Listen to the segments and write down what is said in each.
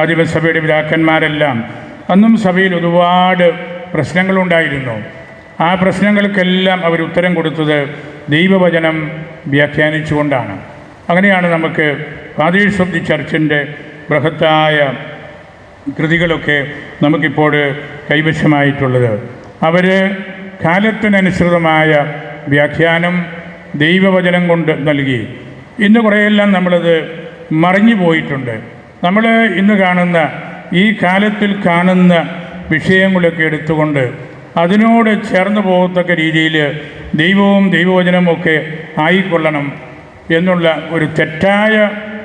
ആദിമസഭയുടെ പിതാക്കന്മാരെല്ലാം അന്നും സഭയിൽ ഒരുപാട് പ്രശ്നങ്ങളുണ്ടായിരുന്നു. ആ പ്രശ്നങ്ങൾക്കെല്ലാം അവർ ഉത്തരം കൊടുത്തത് ദൈവവചനം വ്യാഖ്യാനിച്ചുകൊണ്ടാണ്. അങ്ങനെയാണ് നമുക്ക് ഫാദേഴ്സ് ഓഫ് ദി ചർച്ചിന്റെ ബൃഹത്തായ കൃതികളൊക്കെ നമുക്കിപ്പോൾ കൈവശമായിട്ടുള്ളത്. അവർ കാലത്തിനനുസൃതമായ വ്യാഖ്യാനം ദൈവവചനം കൊണ്ട് നൽകി. ഇന്ന് കുറേയെല്ലാം നമ്മളത് മറിഞ്ഞു പോയിട്ടുണ്ട് നമ്മൾ ഇന്ന് കാണുന്ന ഈ കാലത്തിൽ കാണുന്ന വിഷയങ്ങളൊക്കെ എടുത്തുകൊണ്ട് അതിനോട് ചേർന്ന് പോകത്തക്ക രീതിയിൽ ദൈവവും ദൈവവചനമൊക്കെ ആയിക്കൊള്ളണം എന്നുള്ള ഒരു തെറ്റായ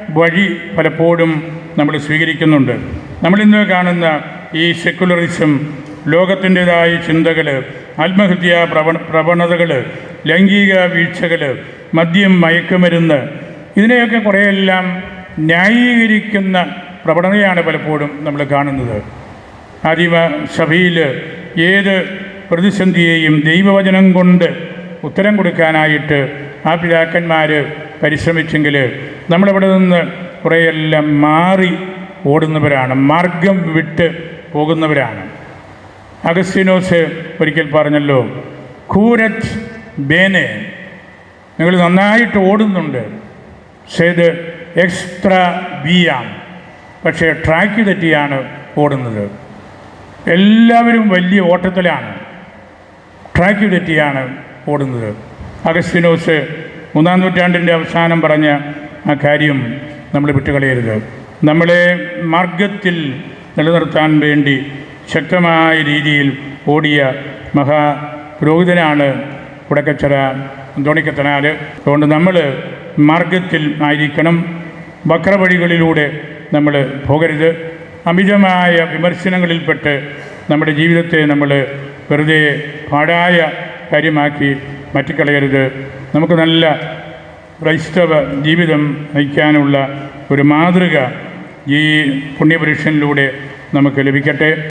വഴി പലപ്പോഴും നമ്മൾ സ്വീകരിക്കുന്നുണ്ട്. നമ്മളിന്ന് കാണുന്ന ഈ സെക്കുലറിസം ലോകത്തിന്റെതായ ചിന്തകൾ ആത്മഹത്യാ പ്രവണ പ്രവണതകൾ ലൈംഗിക വീഴ്ചകൾ മദ്യം മയക്കുമരുന്ന് ഇതിനെയൊക്കെ കുറേയെല്ലാം ന്യായീകരിക്കുന്ന പ്രവണതയാണ് പലപ്പോഴും നമ്മൾ കാണുന്നത്. ആദിമ സഭയിൽ ഏത് പ്രതിസന്ധിയെയും ദൈവവചനം കൊണ്ട് ഉത്തരം കൊടുക്കാനായിട്ട് ആ പിതാക്കന്മാർ പരിശ്രമിച്ചെങ്കിൽ നമ്മളിവിടെ നിന്ന് കുറേയെല്ലാം മാറി ഓടുന്നവരാണ് മാർഗം വിട്ട് പോകുന്നവരാണ്. അഗസ്റ്റിനോസ് ഒരിക്കൽ പറഞ്ഞല്ലോ കൂരത് ബേനെ. നിങ്ങൾ നന്നായിട്ട് ഓടുന്നുണ്ട് സേത് എക്സ്ട്രാ ബിയാം പക്ഷേ ട്രാക്ക് തെറ്റിയാണ് ഓടുന്നത്. എല്ലാവരും വലിയ ഓട്ടത്തിലാണ് ട്രാക്ക് തെറ്റിയാണ് ഓടുന്നത്. അഗസ്റ്റിനോസ് മൂന്നാം നൂറ്റാണ്ടിന്റെ അവസാനം പറഞ്ഞ ആ കാര്യം നമ്മൾ വിട്ടുകളയരുത്. നമ്മളെ മാർഗത്തിൽ നിലനിർത്താൻ വേണ്ടി ശക്തമായ രീതിയിൽ ഓടിയ മഹാ പുരോഹിതനാണ് കുടക്കച്ചറ അന്തോണിക്കത്തനാൽ അതുകൊണ്ട് നമ്മൾ മാർഗത്തിൽ ആയിരിക്കണം. വക്രവഴികളിലൂടെ നമ്മൾ പോകരുത്. അമിതമായ വിമർശനങ്ങളിൽപ്പെട്ട് നമ്മുടെ ജീവിതത്തെ നമ്മൾ വെറുതെ പാടായ കാര്യമാക്കി മാറ്റിക്കളയരുത്. നമുക്ക് നല്ല ക്രൈസ്തവ ജീവിതം നയിക്കാനുള്ള ഒരു മാതൃക ഈ പുണ്യപുരുഷനിലൂടെ നമുക്ക് ലഭിക്കട്ടെ.